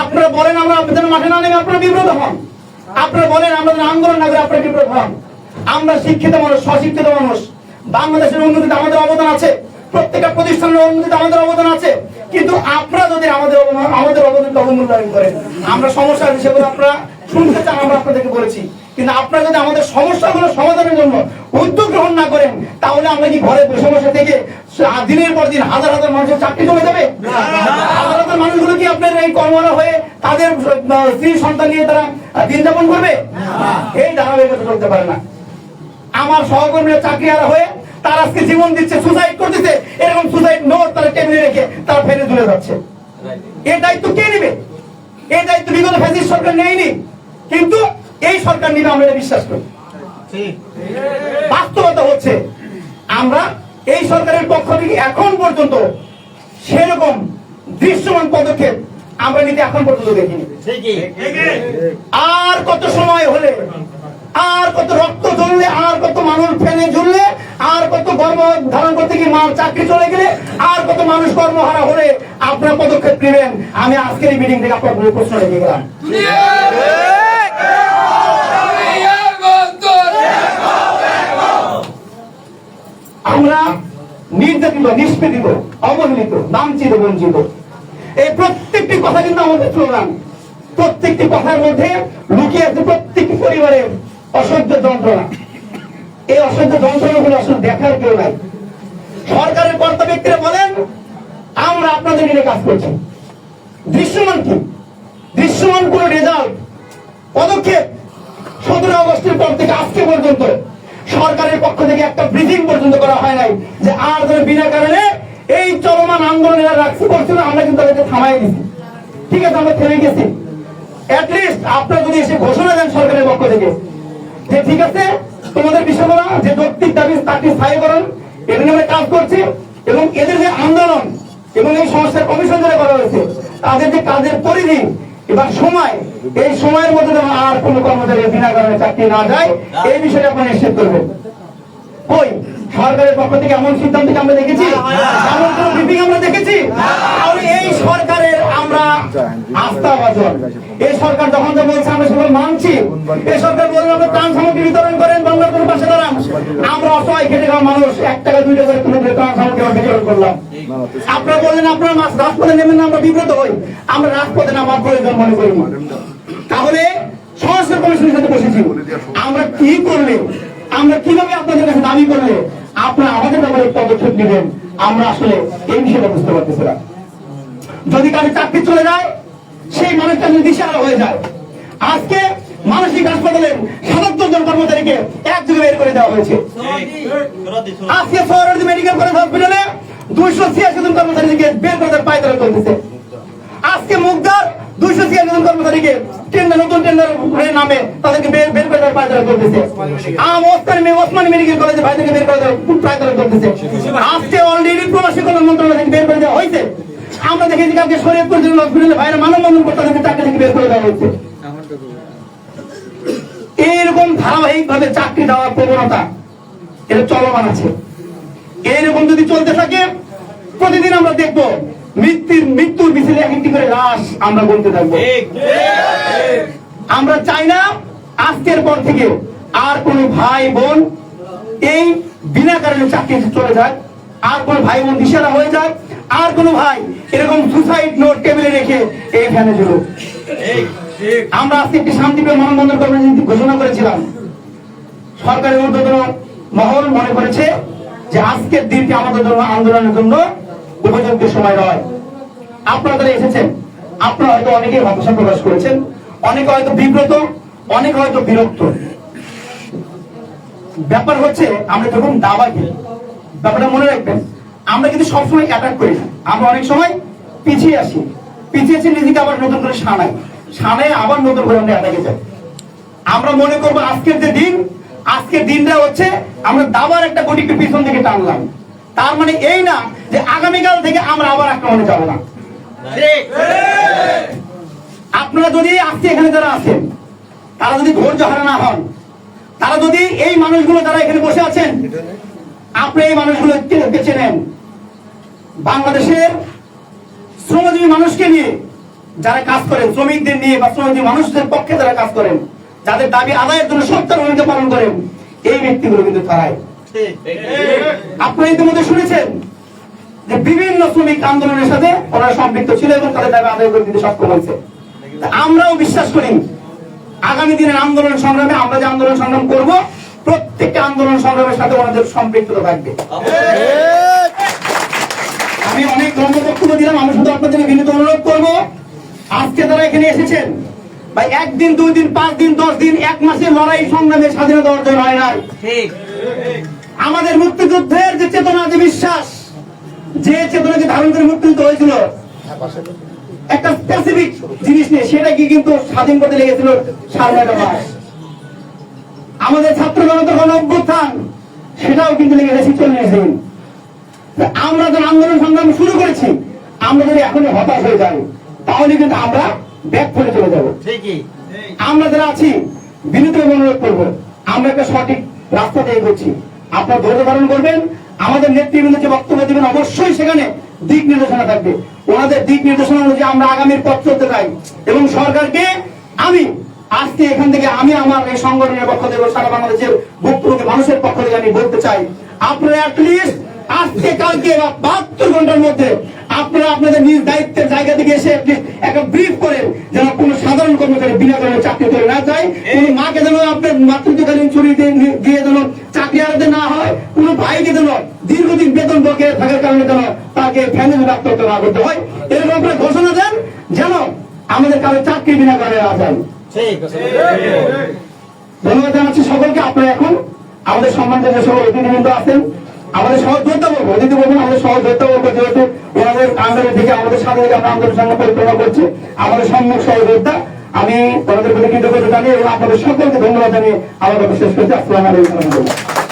আপনারা বলেন আমরা আপনাদের মাঠে না নেমে আপনারা বিব্রত হন। আপনারা বলেন আমরা আন্দোলন না করে আপনারা বিব্রত হন। আমরা শিক্ষিত মানুষ স্বশিক্ষিত মানুষ। বাংলাদেশের উন্নতিতে আমাদের অবদান আছে। প্রত্যেকটা প্রতিষ্ঠানের উন্নতিতে আমাদের অবদান আছে। কিন্তু আপনারা যদি আমাদের আমাদের অবদানকে অবমূল্যায়ন করেন, আমরা সমস্যা আছে সেগুলো আপনারা শুনতে চান, আমরা আপনাদেরকে বলেছি। কিন্তু আপনারা যদি আমাদের সমস্যাগুলো সমাধানের জন্য উদ্যোগ গ্রহণ না করেন তাহলে আমরা কি ঘরে বসে বসে থেকে দিনের পর দিন হাজার হাজার মানুষের চাকরি চলে যাবে? হাজার হাজার মানুষগুলো কি আপনার এই কর্মরা হয়ে তাদের স্ত্রী সন্তান নিয়ে তারা দিন যাপন করবে? এই ধারাবাহিকতা চলতে পারে না। আমার সহকর্মীরা চাকরি আর হয়ে তার আজকে জীবন দিচ্ছে সুসাইড করে করতেছে এরকম সুসাইড নোট তারা টেবিলে রেখে তারা ফেলে তুলে যাচ্ছে। এর দায়িত্ব কে নেবে? এই দায়িত্ব বিগত ফ্যাসিস্ট সরকার নেয়নি। কিন্তু এই সরকার নিবে আমরা বিশ্বাস করি। বাস্তবতা হচ্ছে, আমরা এই সরকারের পক্ষ থেকে এখন পর্যন্ত সেরকম দৃশ্যমান পদক্ষেপ আমরা নিতে এখন পর্যন্ত দেখিনি। আর কত সময় হলে, আর কত রক্ত ঝরলে আর কত মানুষ ফেলে ঝুললে আর কত গর্ব ধারণ করতে গিয়ে মার চাকরি চলে গেলে, আর কত মানুষ কর্মহারা হলে আপনার পদক্ষেপ নেবেন, আমি আজকের এই মিটিং থেকে আপনার প্রশ্ন রেখে গেলাম। নির্যাতিত নিষ্পেদিত অবহেলিত লাঞ্ছিত বঞ্চিত। এই প্রত্যেকটি কথা কিন্তু আমাদের স্লোগান প্রত্যেকটি কথার মধ্যে লুকিয়ে আছে প্রত্যেকটি পরিবারের অসহ্য যন্ত্রণা। এই অসহ্য যন্ত্রণাগুলো আসলে দেখার কেউ নাই। সরকারের কর্তা ব্যক্তিরা বলেন, আমরা আপনাদের নিয়ে কাজ করছি। দৃশ্যমান কি? দৃশ্যমান কোন রেজাল্ট পদক্ষেপ সতেরো আগস্টের পর থেকে আজকে পর্যন্ত। সরকারের পক্ষ থেকে একটা ব্রিফিং পর্যন্ত করা হয় নাই যে আর ধরে বিনা কারণে এই চলমান আন্দোলন এরা রাখতে পারছিল আমরা কিন্তু তাদেরকে থামাই দিছি। ঠিক আছে, আমরা থেমে গেছি। অ্যাটলিস্ট আপনারা যদি এসে ঘোষণা দেন সরকারের পক্ষ থেকে যে ঠিক আছে, তোমাদের যে যৌক্তিক দাবি, তাকে স্থায়ী করুন, এটা নিয়ে কাজ করছি এবং এদের যে আন্দোলন এবং এই সংস্থার কমিশন যারা করা হয়েছে, তাদের যে কাজের পরিধি এবার সময় এই সময়ের মধ্যে যেন আর কোনো কর্মচারী বিনা কারণে চাকরি না যায় এই বিষয়টা আপনারা নিশ্চিত করবেন ওই সরকারের পক্ষ থেকে এমন সিদ্ধান্ত কি আমরা দেখেছি? এমন কোন ব্রিফিং আমরা দেখেছি? তাহলে এই সরকারের আমরা আস্থা বাজন এই সরকার যখন যা বলছে আমরা সেগুলো মানছি এই সরকার বলছে আমরা ত্রাণ সামগ্রী বিতরণ করেন বাংলার কোনো পাশে দাঁড়ান। আমরা অসহায় খেটে খাওয়া মানুষ এক টাকা দুই টাকা করে তুলে ত্রাণ সামগ্রী বিতরণ করলাম। আপনারা বললেন আপনারা রাজপথে নেবেন না আমরা বিব্রত হই। আমরা রাজপথে নামার প্রয়োজন মনে করি তাহলে সংস্কার কমিশনের সাথে বসেছি। আমরা কি করলে আমরা কীভাবে আপনাদের কাছে দাবি করলে আপনারা আমাদের ব্যাপারে পদক্ষেপ নেবেন আমরা আসলে এই বিষয়টা বুঝতে পারতেছি না। যদি কারও চাকরি চলে যায় সেই মানুষটা যদি দিশাহারা হয়ে যায় আজকে মানসিক হাসপাতালের সাতাত্তর জন কর্মচারীকে এক যুগে বের করে দেওয়া হয়েছে। আজকে সোহরাওয়ার্দী মেডিকেল কলেজ হসপিটালে দুইশো ছিয়াশি কর্মচারীকে বের করে পায়তারা চলতেছে আজকে মুগদার দুইশো ছিয়াশি কর্মচারীকে টেন্ডার, নতুন টেন্ডার নামে তাদেরকে বের বের করে দেওয়ার পায়তারা চলতেছে আম ওসমান মে ওসমান মেডিকেল কলেজে ভাইদেরকে বের করে দেওয়ার পায়তারা চলতেছে আজকে অলরেডি প্রবাসী কল্যাণ মন্ত্রণালয় থেকে বের করে দেওয়া হয়েছে। আমরা দেখেছি কালকে শরীয়তপুর জেলা হসপিটালে ভাইরা মানববন্ধন করতে তাদেরকে চাকরি থেকে বের করে দেওয়া হয়েছে। এইরকম ধারাবাহিক ভাবে চাকরি দেওয়ার প্রবণতা, এটা চলমান আছে। এইরকম যদি চলতে থাকে প্রতিদিন আমরা দেখব মৃত্যুর মৃত্যুর মিছিলে এক একটি করে লাশ আমরা বলতে থাকব। আমরা চাই না আজকের পর থেকে আর কোন ভাই বোন এই বিনা কারণে চাকরি চলে যায় আর কোন ভাই বোন দিশারা হয়ে যায় আর কোন ভাই এরকম সুসাইড নোট টেবিলে রেখে এই ফ্যানে ঝুলুক। আমরা আজকে একটি শান্তিপ্রিয় মানববন্ধন কর্মসূচি ঘোষণা করেছিলাম। সরকারের ঊর্ধ্বতন মহল মনে করেছে যে আজকের দিনটি আমাদের জন্য আন্দোলনের জন্য উপযুক্ত সময় নয় আপনারা এসেছেন। আপনারা হয়তো অনেকেই হতাশা প্রকাশ করেছেন। অনেকে হয়তো বিব্রত, অনেকে হয়তো বিরক্ত। ব্যাপার হচ্ছে, আমরা যখন দাবা খেলি, ব্যাপারটা মনে রাখবেন, আমরা কিন্তু সবসময় অ্যাটাক করি না। আমরা অনেক সময় পিছিয়ে আসি। পিছিয়ে এসে নিজেকে আবার নতুন করে সানাই সানাই আবার নতুন করে আমরা অ্যাটাকে যাই। আমরা মনে করব আজকের যে দিন আজকের দিনটা হচ্ছে আমরা দাবার একটা গটিকে পিছন থেকে টানলাম। তার মানে এই না যে আগামীকাল থেকে আমরা আবার আক্রমণে যাব না। আপনারা যদি আজকে এখানে যারা আছেন, তারা যদি ধৈর্য হারা না হন, তারা যদি এই মানুষগুলো যারা এখানে বসে আছেন, আপনি এই মানুষগুলো বেছে নেন বাংলাদেশের শ্রমজীবী মানুষকে নিয়ে যারা কাজ করেন, শ্রমিকদের নিয়ে বা শ্রমজীবী মানুষদের পক্ষে যারা কাজ করেন যাদের দাবি আদায়ের জন্য সত্যার ভূমিকা পালন করেন, এই ব্যক্তিগুলো কিন্তু তারাই। আপনারা ইতিমধ্যে শুনেছেন যে বিভিন্ন শ্রমিক আন্দোলনের সাথে ওনারা সম্পৃক্ত ছিল এবং তাদের দাবি আদায় করে দিতে সক্ষম হয়েছে। আমরাও বিশ্বাস করি, আগামী দিনের আন্দোলন সংগ্রামে আমরা যে আন্দোলন সংগ্রাম করব, প্রত্যেকটা আন্দোলন সংগ্রামের সাথে ওনাদের সম্পৃক্ততা থাকবে। আমি অনেক ধর্ম বক্তব্য দিলাম, আমি শুধু আপনাদের বিনীত অনুরোধ করব, আজকে তারা এখানে এসেছেন বা একদিন দুই দিন পাঁচ দিন দশ দিন এক মাসের লড়াই সংগ্রামের স্বাধীনতা অর্জন হয় নাই। আমাদের মুক্তিযুদ্ধের যে চেতনা যে বিশ্বাস যে চেতনাকে ধারণ করে মুক্তিযুদ্ধ হয়েছিল একটা স্পেসিফিক জিনিস নিয়ে সেটা কি কিন্তু স্বাধীন করতে লেগেছিল সাড়ে নয়টা মাস। আমাদের ছাত্র জনতা গণ অভ্যুত্থান সেটাও কিন্তু লেগেছে ছিচল্লিশ দিন আমরা যখন আন্দোলন সংগ্রাম শুরু করেছি আমরা যদি এখনই হতাশ হয়ে যাই তাহলে কিন্তু আমরা ব্যাক করে চলে যাব। ঠিকই। আমরা যারা আছি বিনীত অনুরোধ করব আমরা একটা সঠিক রাস্তা দিয়ে করছি। আপনার ধৈর্য ধারণ করবেন আমাদের নেতৃবৃন্দ যে বক্তব্য দেবেন অবশ্যই সেখানে দিক নির্দেশনা থাকবে। ওনাদের দিক নির্দেশনা অনুযায়ী আমরা আগামীর পথ চলতে চাই এবং সরকারকে আমি আজকে এখান থেকে আমি আমার এই সংগঠনের পক্ষ থেকে সারা বাংলাদেশের ভুক্তভোগী মানুষের পক্ষ থেকে আমি বলতে চাই আপনারা অ্যাটলিস্ট আজকে কালকে বা বাহাত্তর ঘণ্টার মধ্যে আপনারা আপনাদের নিজ দায়িত্বের জায়গা থেকে এসে least একটা ব্রিফ করেন যেন কোন সাধারণ কর্মচারী বিনা কারণে চাকরি করে না যায় কোন মাকে যেন আপনার মাতৃত্বকালীন ছুটি দিয়ে- যেন চাকরি হারাতে না হয় কোন ভাইকে যেন দীর্ঘদিন বেতন বকে থাকার কারণে যেন তাকে ফ্যামিলি আত্মহত্যা না করতে হয়। এরকম আপনারা ঘোষণা দেন যেন আমাদের কারও চাকরি বিনা কারণে না যায়। ধন্যবাদ জানাচ্ছি সকলকে আপনারা এখন আমাদের সম্মানিত যে সকল অতিথিবৃন্দ আছেন। আমাদের সহযোগিতা করব যদি বলবেন আমাদের সহযোগিতা করব যেহেতু ওনাদের আন্দোলন থেকে আমাদের থেকে আমরা আন্দোলন সঙ্গে পরিচালনা করছি, আমাদের সম্মুখ সহযোগিতা আমি ওনাদের প্রতি কৃতজ্ঞতা জানিয়ে এবং আপনাদের সকলকে ধন্যবাদ জানিয়ে আমাদের বিশেষ শেষ করছি। আসসালাম আলাইকুম।